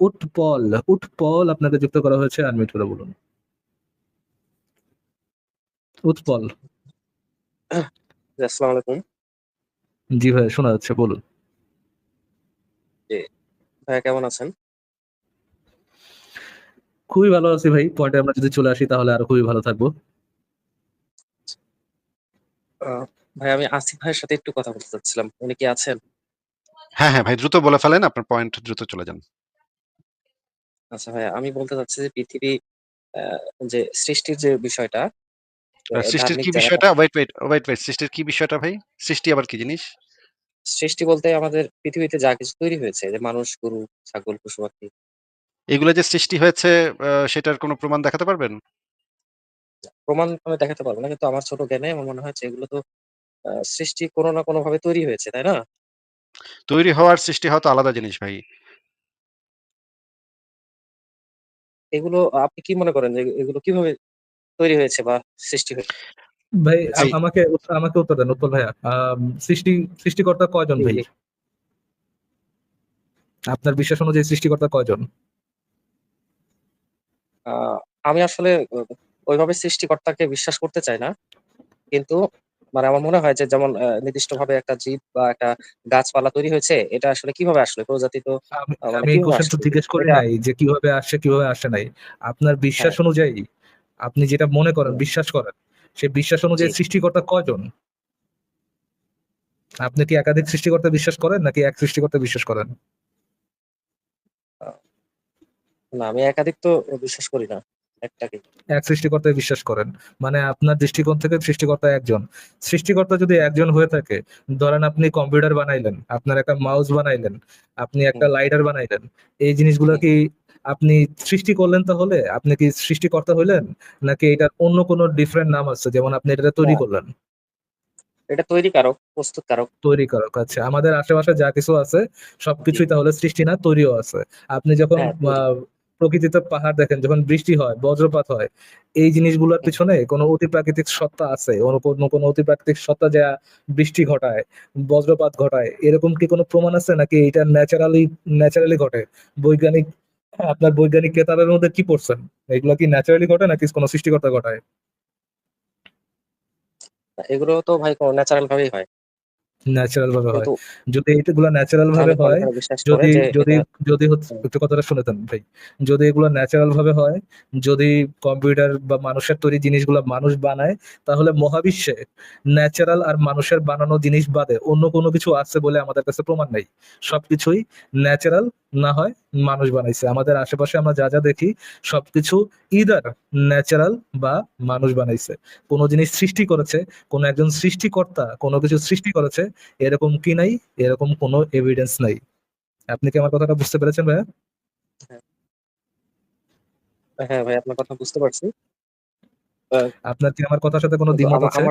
উৎপল, উৎপল আপনাকে যুক্ত করা হয়েছে আনমিউট করে বলুন। উৎপল। আসসালামু আলাইকুম। জি ভাইয়া শোনা যাচ্ছে বলুন। জি। ভাইয়া কেমন আছেন? খুবই ভালো আছি ভাই। পয়েন্টে আমরা যদি চলে আসি তাহলে আরও খুবই ভালো থাকব। ভাই আমি আসিফ ভাইয়ের সাথে একটু কথা বলতে চাচ্ছিলাম। উনি কি আছেন? হ্যাঁ, হ্যাঁ ভাই দ্রুত বলে ফেলেন। আপনার পয়েন্ট দ্রুত চলে যান। আচ্ছা ভাইয়া আমি বলতে চাচ্ছি যে পৃথিবী আ যে সৃষ্টির যে বিষয়টা সৃষ্টির ধার্মিক কি যারা বিষয়টা? ওয়েট, ওয়েট, ওয়েট, ওয়েট সৃষ্টির কি বিষয়টা ভাই? সৃষ্টি আবার কি জিনিস? সৃষ্টি বলতে আমাদের পৃথিবীতে যা কিছু তৈরি হয়েছে যে মানুষ, গরু, ছাগল, পশু-পাখি এগুলো যে সৃষ্টি হয়েছে আ সেটার কোনো প্রমাণ দেখাতে পারবেন? প্রমাণ আমি দেখাতে পারব না। কিন্তু আমার ছোট জ্ঞানে আমার মনে হয় যে এগুলো তো সৃষ্টি কোনো না কোনো ভাবে তৈরি হয়েছে, তাই না? তৈরি হওয়ার সৃষ্টি হওয়া তো আলাদা জিনিস ভাই। এগুলো আপনি কি মনে করেন যে এগুলো কীভাবে তৈরি হয়েছে বা সৃষ্টি হয়েছে? ভাই আমাকে আমাকে উত্তর দেন উত্তর ভাইয়া। সৃষ্টি সৃষ্টিকর্তা কয়জন ভাই? আপনার বিশ্বাস অনুযায়ী সৃষ্টিকর্তা কয়জন? আমি আসলে ওইভাবে সৃষ্টিকর্তাকে বিশ্বাস করতে চাই না। কিন্তু মানে আমার মনে হয় যে যেমন আ নির্দিষ্টভাবে একটা জীব বা একটা গাছপালা তৈরি হয়েছে, এটা আসলে কীভাবে আসলো? প্রজাতি তো আমি মানে আমি এই কীভাবে কোয়েশ্চেন তো জিজ্ঞেস করি নাই যে কীভাবে আসছে, কীভাবে আসে নাই। আপনার বিশ্বাস হ্যাঁ। অনুযায়ী আপনি যেটা মনে করেন, বিশ্বাস করেন, সেই বিশ্বাস। অনুযায়ী সৃষ্টিকর্তা কয়জন? আপনি কি একাধিক সৃষ্টিকর্তা বিশ্বাস করেন নাকি এক সৃষ্টিকর্তা বিশ্বাস করেন? না আমি একাধিক তো বিশ্বাস করি না। এক সৃষ্টিকর্তায় বিশ্বাস করেন। মানে আপনার দৃষ্টিকোণ থেকে সৃষ্টিকর্তা একজন। সৃষ্টিকর্তা যদি একজন হয়ে থাকে, ধরেন আপনি কম্পিউটার বানাইলেন, আপনার একটা মাউস বানাইলেন, আপনি একটা লাইটার বানাইলেন। এই জিনিসগুলা। কি আপনি সৃষ্টি করলেন তাহলে? আপনি কি সৃষ্টিকর্তা হইলেন? নাকি এটার অন্য কোনো ডিফারেন্ট নাম আছে যেমন আপনি এটারে তৈরি করলেন? এটা তৈরিকারক, প্রস্তুতকারক। তৈরিকারক আচ্ছা। আমাদের আশেপাশে যা কিছু আছে সবকিছুই তাহলে সৃষ্টি না তৈরিও আছে। আপনি যখন হ্যাঁ, তৈরি। প্রকৃতিতে পাহাড় দেখেন, যখন বৃষ্টি হয়, বজ্রপাত হয়, এই জিনিসগুলোর পিছনে কোনো অতিপ্রাকৃতিক সত্তা আছে। কোনো কোনো অতিপ্রাকৃতিক সত্তা যা বৃষ্টি ঘটায়, বজ্রপাত ঘটায়। এরকম কি কোনো প্রমাণ আছে নাকি এটা ন্যাচারালি ন্যাচারালি ঘটে? বৈজ্ঞানিক আপনার বৈজ্ঞানিক কেতাবের মধ্যে কি পড়ছেন? এগুলা কি ন্যাচারালি ঘটে নাকি কোনো সৃষ্টিকর্তা ঘটায়? এগুলো তো ভাই ন্যাচারাল ভাবেই হয়। ন্যাচারাল ভাবে হয়। যদি এগুলা ন্যাচারাল ভাবে হয়, যদি যদি যদি হচ্ছে একটু কথাটা শুনে যান ভাই। যদি এগুলো ন্যাচারাল ভাবে হয়, যদি কম্পিউটার বা মানুষের তৈরি জিনিসগুলা মানুষ বানায়, তাহলে মহাবিশ্বে ন্যাচারাল আর মানুষের বানানো জিনিস বাদে অন্য কোনো কিছু আছে বলে আমাদের কাছে প্রমাণ নেই সবকিছুই ন্যাচারাল না হয় মানুষ বানাইছে। আমাদের আশেপাশে আমরা যা, যা দেখি সবকিছু ইদার ন্যাচারাল বা মানুষ বানাইছে। কোনো জিনিস সৃষ্টি করেছে, কোন একজন সৃষ্টিকর্তা কোনো কিছু সৃষ্টি করেছে, এরকম কি নাই? এরকম কোনো এভিডেন্স নাই। আপনি কি আমার কথাটা বুঝতে পেরেছেন ভাইয়া? হ্যাঁ। হ্যাঁ ভাই আপনার কথা বুঝতে পারছি। আপনার কি আমার কথার সাথে কোনো দ্বিমত আছে?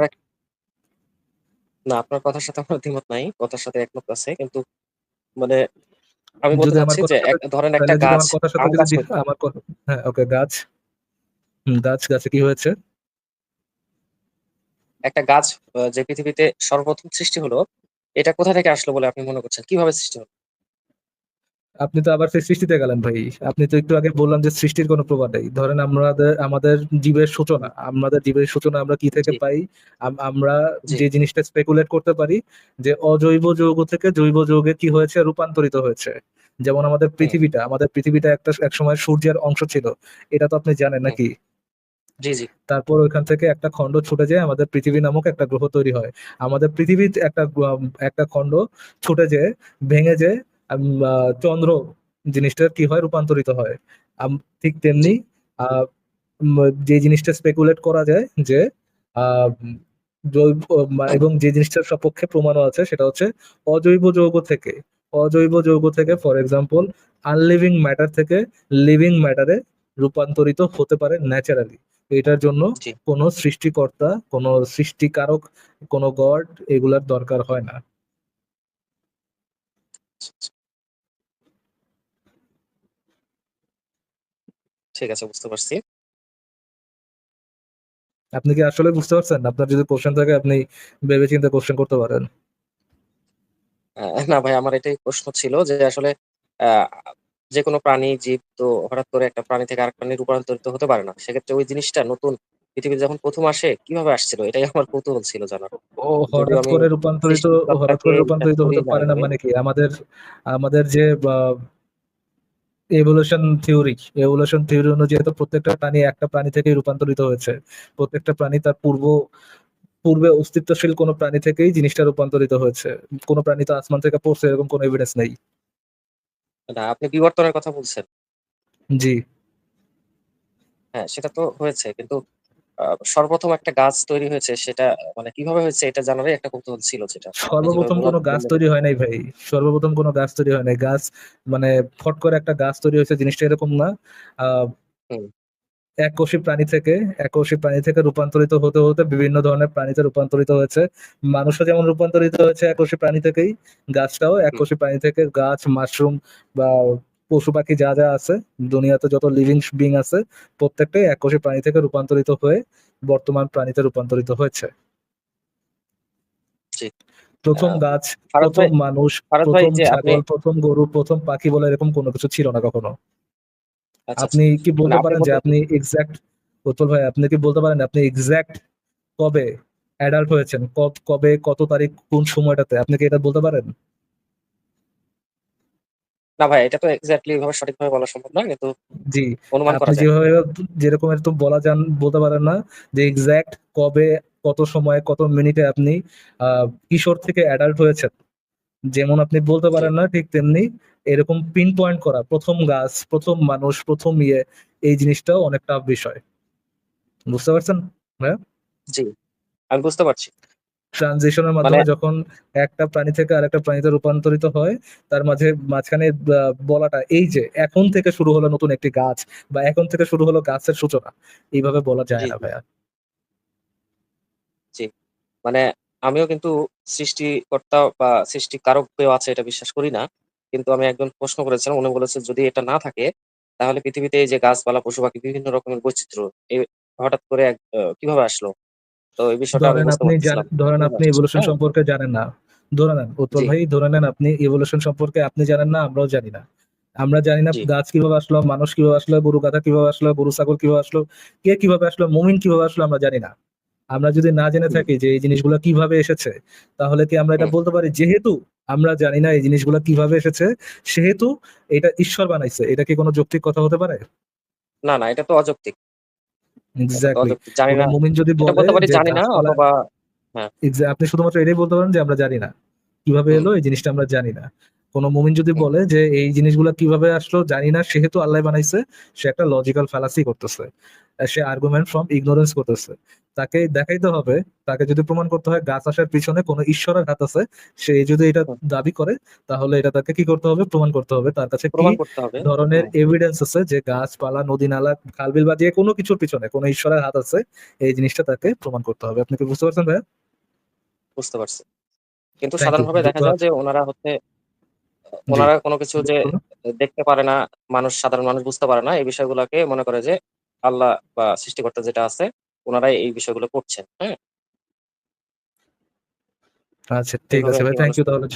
না আপনার কথার সাথে আমার দ্বিমত নাই। কথার সাথে একমত আছে। কিন্তু মানে আমি বলতে চাচ্ছি যে ধরেন একটা গাছ, আমার কথার সাথে যদি। আমার ক হ্যাঁ, ওকে গাছ। গাছ, গাছে কি হয়েছে? একটা গাছ যে পৃথিবীতে সর্বপ্রথম সৃষ্টি হলো, এটা কোথা থেকে আসলো বলে আপনি মনে করছেন? কীভাবে সৃষ্টি হলো? আপনি তো আবার সেই সৃষ্টিতে গেলেন ভাই। আপনি তো একটু আগে বললাম যে সৃষ্টির কোনো প্রমাণ নেই। ধরেন আমাদের আমাদের জীবের সূচনা, আমাদের জীবের সূচনা আমরা কি থেকে পাই? আমরা যে জিনিসটা স্পেকুলেট করতে পারি যে অজৈব যৌগ থেকে জৈব যৌগে কি হয়েছে? রূপান্তরিত হয়েছে। যেমন আমাদের পৃথিবীটা, আমাদের পৃথিবীটা একটা একসময় সূর্যের অংশ ছিল। এটা তো আপনি জানেন নাকি? জি, জি। তারপর ওইখান থেকে একটা খন্ড ছুটে যায় আমাদের পৃথিবী নামক একটা গ্রহ তৈরি হয়। আমাদের পৃথিবীর একটা একটা খন্ড ছুটে যেয়ে ভেঙে যেয়ে চন্দ্র জিনিসটার কি হয়? রূপান্তরিত হয়। ঠিক তেমনি যে জিনিসটা স্পেকুলেট করা যায় যে জৈব এবং যে জিনিসটার সপক্ষে প্রমাণও আছে সেটা হচ্ছে অজৈব যৌগ থেকে অজৈব যৌগ থেকে ফর এক্সাম্পল আনলিভিং ম্যাটার থেকে লিভিং ম্যাটারে রূপান্তরিত হতে পারে ন্যাচারালি। এটার জন্য। কোনো সৃষ্টিকর্তা, কোনো সৃষ্টিকারক, কোনো গড এগুলার দরকার হয় না। ঠিক আছে বুঝতে পারছি। আপনি কি আসলে বুঝতে পারছেন? আপনার যদি কোয়েশ্চেন থাকে আপনি ভেবে চিন্তে কোয়েশ্চেন করতে পারেন। না ভাই আমার এটাই প্রশ্ন ছিল যে আসলে আ যেকোনো প্রাণী, জীব তো হঠাৎ করে একটা প্রাণী থেকে আরেক প্রাণী রূপান্তরিত হতে পারে না। সেক্ষেত্রে ওই জিনিসটা নতুন পৃথিবীতে যখন প্রথম আসে কীভাবে আসছিল? এটাই আমার কৌতূহল ছিল জানার। ও হঠাৎ করে রূপান্তরিত হঠাৎ করে রূপান্তরিত হতে পারে না মানে কি? আমাদের আমাদের যে evolution theory, evolution theory অনুযায়ী তো প্রত্যেকটা প্রাণী একটা প্রাণী থেকেই রূপান্তরিত হয়েছে। প্রত্যেকটা প্রাণী তার পূর্ব পূর্বে অস্তিত্বশীল কোনো প্রাণী থেকেই জিনিসটা রূপান্তরিত হয়েছে। কোনো প্রাণী তো আসমান থেকে পড়ছে এরকম কোনো এভিডেন্স নেই। না, আপনি বিবর্তনের কথা বলছেন। জি। হ্যাঁ, সেটা তো হয়েছে। কিন্তু আ সর্বপ্রথম একটা গাছ তৈরি হয়েছে সেটা মানে কীভাবে হয়েছে এটা জানারই একটা কৌতূহল ছিল সেটা আপনি যেভাবে সর্বপ্রথম কোন গাছ বললেন তৈরি হয় নাই ভাই। সর্বপ্রথম কোনো গাছ তৈরি হয় নাই। গাছ মানে ফট করে একটা গাছ তৈরি হয়েছে জিনিসটা এরকম না। আ হুম। এককোষী প্রাণী থেকে এককোষী প্রাণী থেকে রূপান্তরিত হতে, হতে বিভিন্ন ধরনের প্রাণীতে রূপান্তরিত হয়েছে। মানুষও যেমন রূপান্তরিত হয়েছে এককোষী প্রাণী থেকেই, গাছটাও। এককোষী প্রাণী থেকে গাছ, মাশরুম বা পশু-পাখি যা, যা আছে দুনিয়াতে যত লিভিং বিং আছে প্রত্যেকটাই এককোষী প্রাণী থেকে রূপান্তরিত হয়ে বর্তমান প্রাণীতে রূপান্তরিত হয়েছে। প্রথম গাছ, ফারাদ ১ম ভাই মানুষ, ফারাদ ভাই ১ম যে আপনি ছাগল, প্রথম গরু, প্রথম পাখি বলে এরকম কোনো কিছু ছিল না কখনো। আচ্ছা, আচ্ছা। আপনি কি মানে বলতে পারেন যে আপনি এক্সাক্ট উৎপল ভাই আপনি কি বলতে পারেন আপনি এক্সাক্ট কবে অ্যাডাল্ট হয়েছেন? কব কবে কত তারিখ কোন সময়টাতে? আপনি কি এটা বলতে পারেন? না ভাই এটা তো এক্সাক্টলি এভাবে সঠিকভাবে বলা সম্ভব না। কিন্তু জি। অনুমান করা যায়। যেভাবে যেরকম একটু বলা যান বলতে পারেন না যে এক্স্যাক্ট কবে, কত সময়ে, কত মিনিটে আপনি কিশোর থেকে অ্যাডাল্ট হয়েছেন। যেমন আপনি বলতে পারেন না ঠিক তেমনি এরকম পিন পয়েন্ট করা প্রথম গাছ, প্রথম মানুষ, প্রথম ইয়ে এই জিনিসটাও অনেক টাফ বিষয়। বুঝতে পারছেন? জি। আমি বুঝতে পারছি। ট্রানজিশন এর মানে মাধ্যমে যখন একটা প্রাণী থেকে আরেকটা প্রাণীতে রূপান্তরিত হয়, তার মাঝে মাঝখানে বলাটা এই যে এখন থেকে শুরু হলো নতুন একটি গাছ বা এখন থেকে শুরু হলো গাছের সূচনা। এইভাবে বলা যায় না ভাইয়া। জি। মানে আমিও কিন্তু সৃষ্টিকর্তা বা সৃষ্টিকারক কেউ আছে এটা বিশ্বাস করি না। কিন্তু আমি একজন প্রশ্ন করেছিলাম উনি বলেছেন যদি এটা না থাকে তাহলে পৃথিবীতে এই যে গাছপালা, পশু-পাখি বিভিন্ন রকমের বৈচিত্র্য এ হঠাৎ করে এক কীভাবে আসলো? তো এই বিষয়টা আমি ধরেন বুঝতে আপনি পারতেছিলাম। ধরেন আপনি হ্যাঁ? সম্পর্কে জানেন না। ধরে নেন জি। ভাই ধরে নেন আপনি ইভোলিউশন সম্পর্কে আপনি জানেন না, আমরাও জানি না। আমরা জানি না জি। গাছ কীভাবে আসলো, মানুষ কীভাবে আসলো, গরু গাধা কীভাবে আসলো, গরু ছাগল কীভাবে আসলো, কে কীভাবে আসলো, মুমিন কীভাবে আসলো আমরা জানি না। আমরা যদি না জেনে থাকি যে এই জিনিসগুলা কীভাবে এসেছে, তাহলে কি আমরা এটা বলতে পারি যেহেতু আমরা জানি না এই জিনিসগুলা কীভাবে এসেছে, সেহেতু এটা ঈশ্বর বানাইছে। এটা কি কোনো যৌক্তিক কথা হতে পারে? না, না এটা তো অযৌক্তিক। জানি না। মুমিন যদি বলে জানি না অথবা হ্যাঁ। আপনি শুধুমাত্র এটাই বলতে পারেন যে আমরা জানি না। কীভাবে এলো এই জিনিসটা আমরা জানি না। কোন মুমিন যদি বলে যে এই জিনিসগুলো কীভাবে আসলো জানি না সেহেতু আল্লাহ বানাইছে, সে একটা লজিক্যাল ফ্যালাসি করতেছে। সে আর্গুমেন্ট ফ্রম ইগনোরেন্স করতেছে। তাকে দেখাইতে হবে, তাকে যদি প্রমাণ করতে হয় গাছ আসার পিছনে কোন ঈশ্বরের হাত আছে, সে যদি এটা দাবি করে তাহলে এটা তাকে কি করতে হবে? প্রমাণ করতে হবে। তার কাছে কি প্রমাণ করতে হবে। ধরনের এভিডেন্স আছে যে গাছপালা, নদী-নালা, খাল-বিল বা যেকোনো কিছুর পিছনে কোন ঈশ্বরের হাত আছে, এই জিনিসটা তাকে প্রমাণ করতে হবে। আপনি কি বুঝতে পারছেন ভাইয়া? বুঝতে পারছি। কিন্তু সাধারণভাবে দেখা যায় যে ওনারা হচ্ছে। ওনারা কোনো কিছু যে দেখতে পারে না, মানুষ সাধারণ মানুষ বুঝতে পারে না এই বিষয়গুলোকে মনে করে যে আল্লাহ বা সৃষ্টিকর্তা যেটা আছে উনারাই এই বিষয়গুলো করছেন। হ্যাঁ? আচ্ছা ঠিক আছে ভাই। থ্যাংক ইউ তাহলে।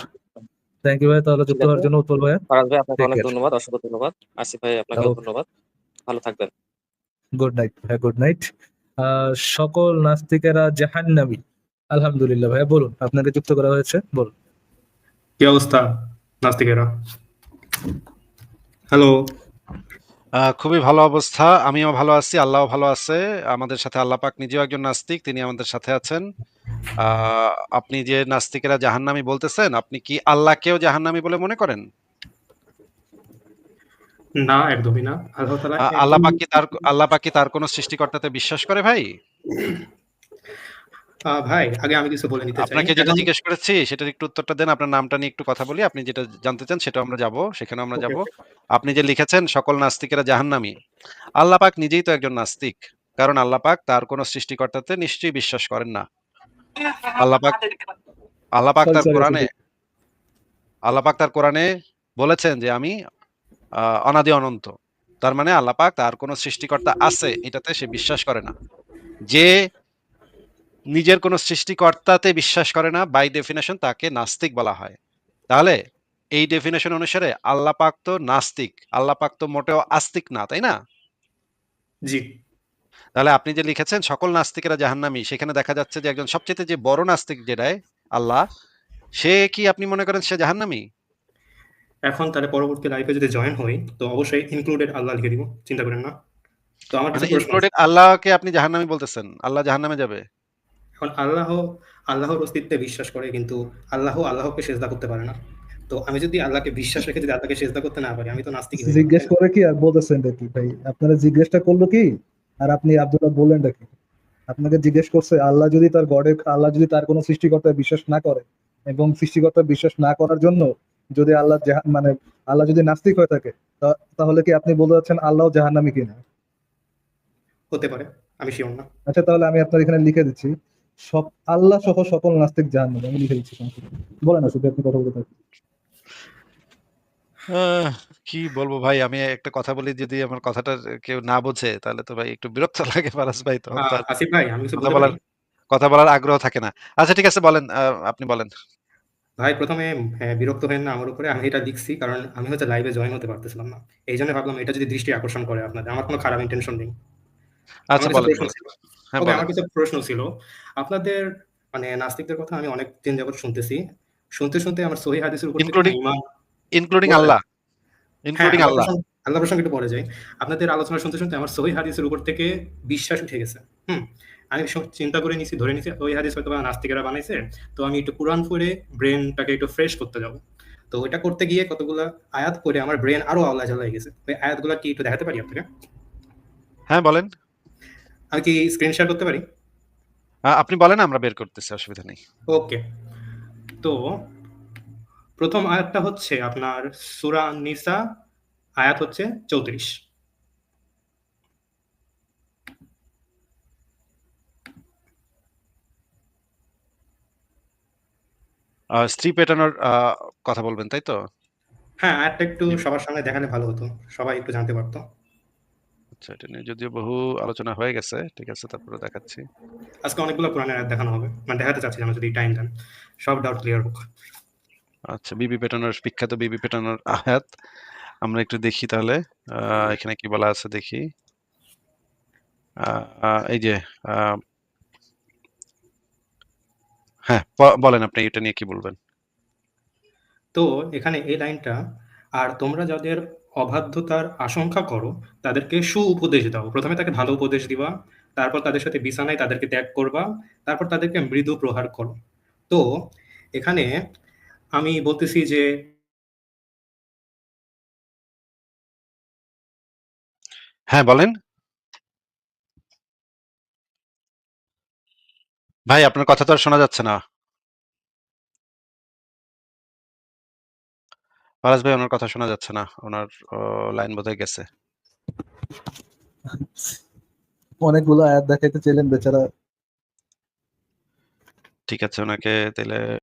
থ্যাংক ইউ ভাই তাহলে যুক্ত। হওয়ার জন্য উৎপল ভাইয়া। ফারাজ ভাই আপনাকে অনেক ধন্যবাদ। অসংখ্য ধন্যবাদ। আসিফ ভাই আপনাকে। ধন্যবাদ। ভালো থাকবেন। গুড নাইট ভাই গুড নাইট। সকল নাস্তিকেরা জাহান্নামী। আলহামদুলিল্লাহ ভাইয়া বলুন। আপনাকে যুক্ত করা হয়েছে। বলুন। কি অবস্থা নাস্তিকেরা? হ্যালো। খুবই ভালো অবস্থা। আমিও ভালো আছি। আল্লাহ ভালো আছে। আমাদের সাথে আল্লাহ পাক নিজেও একজন নাস্তিক। তিনি আমাদের সাথে আছেন। আপনি যে নাস্তিকেরা জাহান্নামী বলতেছেন, আপনি কি আল্লাহকেও জাহান্নামী বলে মনে করেন? না, একদমই না। আল্লাহ পাক কি তার আল্লাহ পাক কি তার কোন সৃষ্টিকর্তাতে বিশ্বাস করে ভাই? আ ভাই আগে আমি কিছু বলে নিতে চাই। আপনাকে যেটা জিজ্ঞেস করেছি সেটার একটু উত্তরটা দেন। আপনার নামটা নিয়ে একটু কথা বলি। আপনি যেটা জানতে চান সেটাও আমরা যাব। সেখানেও আমরা যাব। আপনি যে লিখেছেন সকল নাস্তিকেরা জাহান্নামী। আল্লাহ পাক নিজেই তো একজন নাস্তিক। কারণ আল্লাহ পাক তার কোন সৃষ্টিকর্তাতে নিশ্চয়ই বিশ্বাস করেন না। আল্লাহ পাক আল্লাহ পাক তার কোরআনে আল্লাহ পাক তার কোরআনে বলেছেন যে আমি অনাদি অনন্ত। তার মানে আল্লাহ পাক তার কোন সৃষ্টিকর্তা আছে এটাতে সে বিশ্বাস করে না। যে নিজের কোন সৃষ্টিকর্তাতে বিশ্বাস করে না বাই ডেফিনিশন তাকে নাস্তিক বলা হয়। তাহলে এই ডেফিনেশন অনুসারে আল্লাহ পাক তো নাস্তিক আল্লাহ পাক তো মোটেও আস্তিক না তাই না? জি। তাহলে আপনি যে লিখেছেন সকল নাস্তিকেরা জাহান্নামী সেখানে দেখা যাচ্ছে যে একজন সবচেয়ে যে বড় নাস্তিক যেটাই আল্লাহ সে কি আপনি মনে করেন সে জাহান্নামী? এখন তাহলে পরবর্তী লাইফে যদি জয়েন হই তো অবশ্যই ইনক্লুডেড আল্লাহ লিখে দিব চিন্তা করেন না। তো আমার। ইনক্লুডেড আল্লাহকে আপনি জাহান্নামী বলতেছেন আল্লাহ জাহান্নামে যাবে? এখন আল্লাহ আল্লাহর অস্তিত্বে বিশ্বাস করে কিন্তু আল্লাহ আল্লাহকে সেজদা করতে পারে না। তো আমি যদি আল্লাহকে বিশ্বাস রেখে যদি আল্লাহকে সেজদা করতে না পারি আমি তো নাস্তিক জিজ্ঞেস করে কি আর বলতেছেন কি ভাই আপনারা জিজ্ঞেসটা করল কি? আর আপনি আব্দুল্লাহ বললেন কি আপনাকে জিজ্ঞেস করছে আল্লাহ যদি তার গডে আল্লাহ যদি তার কোনো সৃষ্টিকর্তায় বিশ্বাস না করে এবং সৃষ্টিকর্তা বিশ্বাস না করার জন্য যদি আল্লাহ মানে আল্লাহ যদি নাস্তিক হয়ে থাকে তাহলে কি আপনি বলতে চাচ্ছেন আল্লাহ জাহান্নামী কিনা? হতে পারে আমি শিওর না। আচ্ছা তাহলে আমি আপনার এখানে লিখে দিচ্ছি। সব আল্লাহ সহ সকল নাস্তিক জাহান্নামী আমি লিখে দিচ্ছি বলেন না শুধু আপনি কথা বলতে থাকুন। আহ, কি বলব ভাই? আমি একটা কথা বলি যদি আমার কথাটা কেউ না বোঝে তাহলে তো ভাই একটু বিরক্ত লাগে ফারাজ ভাই তো। আসিফ ভাই আমি কিছু কথা বলতে বলার পারি। কথা বলার আগ্রহ থাকে না। আচ্ছা ঠিক আছে বলেন আহ, আপনি বলেন। ভাই প্রথমে হ্যাঁ, বিরক্ত হেন না আমার উপরে আমি এটা লিখছি কারণ আমি হচ্ছে লাইভে জয়েন হতে পারতেছিলাম না। এই জন্য ভাবলাম এটা যদি দৃষ্টি আকর্ষণ করে আপনাদের আমার কোনো খারাপ ইন্টেনশন নেই। আচ্ছা বলেন। হ্যাঁ ওকে আমার কিছু প্রশ্ন ছিল। আপনাদের মানে নাস্তিকদের কথা আমি অনেক দিন যাবত শুনতেছি। শুনতে শুনতে আমার সহি হাদিসের উপর ইমান ইনক্লুডিং আল্লাহ। হ্যাঁ ইনক্লুডিং আল্লাহ আল্লাহ। প্রসঙ্গে একটু পরে যাই। আপনাদের আলোচনা শুনতে শুনতে আমার সহি হাদিসের উপর থেকে বিশ্বাস উঠে গেছে। হুম আমি সব চিন্তা করে নিছি ধরে নিছি ওই হাদিস হয়তো নাস্তিকেরা বানাইছে। তো আমি একটু কোরআন পড়ে ব্রেনটাকে একটু ফ্রেশ করতে যাব। তো ওইটা করতে গিয়ে কতগুলো আয়াত করে আমার ব্রেন আরও আল্লাহ হয়ে গেছে। ওই আয়াতগুলো কি একটু দেখাতে পারি আপনাকে? হ্যাঁ বলেন। আমি কি স্ক্রিন শেয়ার করতে পারি? আহ, আপনি বলেন আমরা বের করতেছি অসুবিধা নেই। ওকে তো প্রথম আয়াতটা হচ্ছে আপনার সূরা নিসা আয়াত হচ্ছে চৌত্রিশ। স্ত্রী পেটানোর কথা বলবেন তাই তো? হ্যাঁ আয়াতটা একটু সবার সামনে দেখালে ভালো হতো সবাই একটু জানতে পারতো। আচ্ছা এটা নিয়ে যদিও বহু আলোচনা হয়ে গেছে ঠিক আছে তারপরে দেখাচ্ছি। আজকে অনেকগুলো কোরআনের আয়াত দেখানো হবে মানে দেখাতে চাচ্ছিলাম যদি টাইম দেন। সব ডাউট ক্লিয়ার হোক। আচ্ছা বিবি পেটানোর বিখ্যাত বিবি পেটানোর আয়াত আমরা একটু দেখি তাহলে। এখানে কি বলা আছে দেখি। এই যে হ্যাঁ বলেন আপনি এটা নিয়ে কি বলবেন? তো এখানে এই লাইনটা আর তোমরা যাদের অবাধ্যতার আশঙ্কা করো, তাদেরকে সু উপদেশ দাও। প্রথমে তাকে ভালো উপদেশ দিবা, তারপর তাদের সাথে বিছানায় তাদেরকে ত্যাগ করবা, তারপর তাদেরকে মৃদু প্রহার করো। তো, এখানে আমি বলতেছি যে হ্যাঁ বলেন। ভাই, আপনার কথা তো আর শোনা যাচ্ছে না। ফারাজ ভাই ওনার কথা শোনা যাচ্ছে না। ওনার লাইন বোধহয় গেছে। অনেকগুলো আয়াত দেখাইতে চাইলেন বেচারা। ঠিক আছে ওনাকে তাহলে